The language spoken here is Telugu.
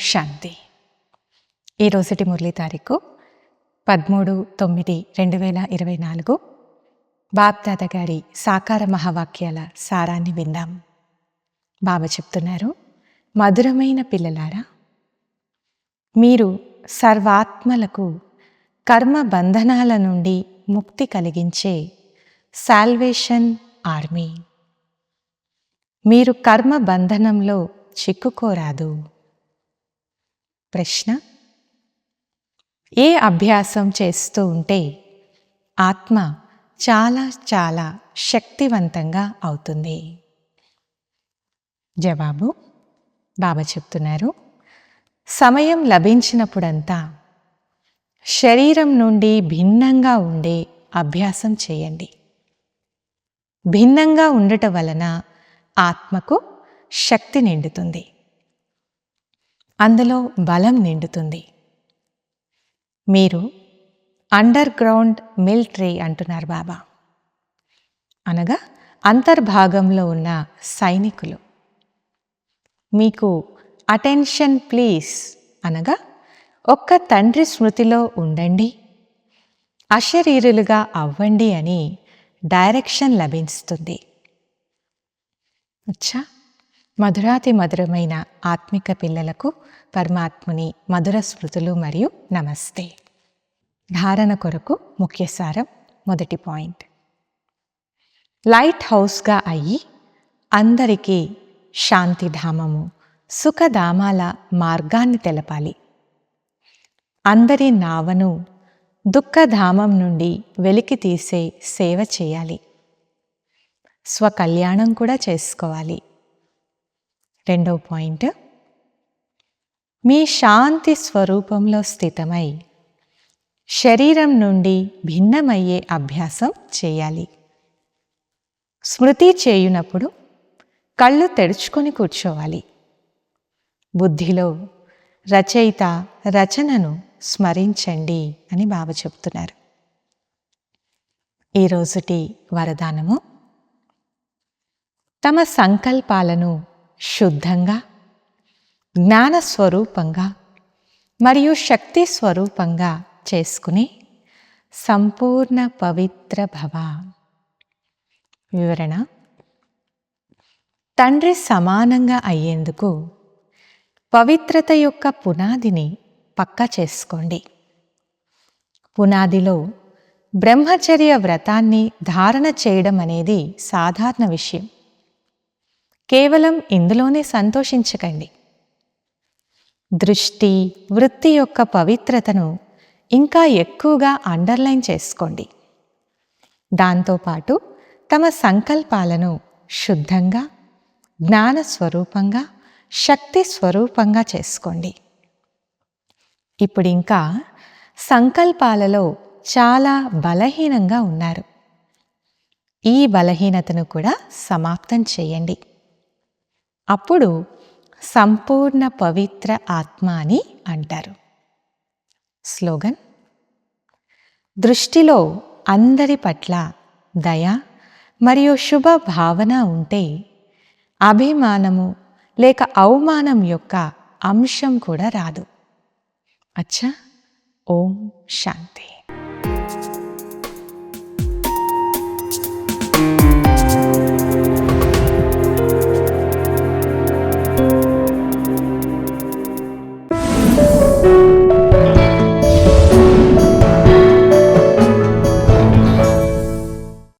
శాంతి. ఈరోజుటి మురళి తారీఖు పదమూడు తొమ్మిది రెండు వేల ఇరవై నాలుగు. బాప్దాద గారి సాకార మహావాక్యాల సారాన్ని విందాం. బాబా చెప్తున్నారు మధురమైన పిల్లలారా మీరు సర్వాత్మలకు కర్మ బంధనాల నుండి ముక్తి కలిగించే సాల్వేషన్ ఆర్మీ. మీరు కర్మ బంధనంలో చిక్కుకోరాదు. ప్రశ్న. ఏ అభ్యాసం చేస్తూ ఉంటే ఆత్మ చాలా చాలా శక్తివంతంగా అవుతుంది? జవాబు బాబా చెప్తున్నారు. సమయం లభించినప్పుడంతా శరీరం నుండి భిన్నంగా ఉండే అభ్యాసం చేయండి. భిన్నంగా ఉండటం వలన ఆత్మకు శక్తి నిండుతుంది. అందులో బలం నిండుతుంది. మీరు అండర్ గ్రౌండ్ మిలిటరీ అంటున్నారు బాబా. అనగా అంతర్భాగంలో ఉన్న సైనికులు. మీకు అటెన్షన్ ప్లీజ్ అనగా ఒక్క తండ్రి స్మృతిలో ఉండండి. అశరీరులుగా అవ్వండి అని డైరెక్షన్ లభిస్తుంది. అచ్చా! మధురాతి మధురమైన ఆత్మిక పిల్లలకు పరమాత్ముని మధుర స్మృతులు మరియు నమస్తే. ధారణ కొరకు ముఖ్యసారం మొదటి పాయింట్. లైట్ హౌస్గా అయ్యి అందరికీ శాంతిధామము సుఖధామాల మార్గాన్ని తెలపాలి. అందరి నావను దుఃఖధామం నుండి వెలికి తీసే సేవ చేయాలి. స్వకల్యాణం కూడా చేసుకోవాలి. రెండవ పాయింట్. మీ శాంతి స్వరూపంలో స్థితమై శరీరం నుండి భిన్నమయ్యే అభ్యాసం చేయాలి. స్మృతి చేయునప్పుడు కళ్ళు తెరుచుకొని కూర్చోవాలి. బుద్ధిలో రచయిత రచనను స్మరించండి అని బాబా చెప్తున్నారు. ఈరోజుటి వరదానము తమ సంకల్పాలను శుద్ధంగా జ్ఞాన స్వరూపంగా మరియు శక్తి స్వరూపంగా చేసుకుని సంపూర్ణ పవిత్ర భవ. వివరణ. తండ్రి సమానంగా అయ్యేందుకు పవిత్రత యొక్క పునాదిని పక్కా చేసుకోండి. పునాదిలో బ్రహ్మచర్య వ్రతాన్ని ధారణ చేయడం అనేది సాధారణ విషయం. కేవలం ఇందులోనే సంతోషించకండి. దృష్టి వృత్తి యొక్క పవిత్రతను ఇంకా ఎక్కువగా అండర్లైన్ చేసుకోండి. దాంతోపాటు తమ సంకల్పాలను శుద్ధంగా జ్ఞాన స్వరూపంగా శక్తి స్వరూపంగా చేసుకోండి. ఇప్పుడు ఇంకా సంకల్పాలలో చాలా బలహీనంగా ఉన్నారు. ఈ బలహీనతను కూడా సమాప్తం చేయండి. అప్పుడు సంపూర్ణ పవిత్ర ఆత్మ అని అంటారు. స్లోగన్ దృష్టిలో అందరి పట్ల దయ మరియు శుభ భావన ఉంటే అభిమానము లేక అవమానం యొక్క అంశం కూడా రాదు. అచ్చా ఓం శాంతి.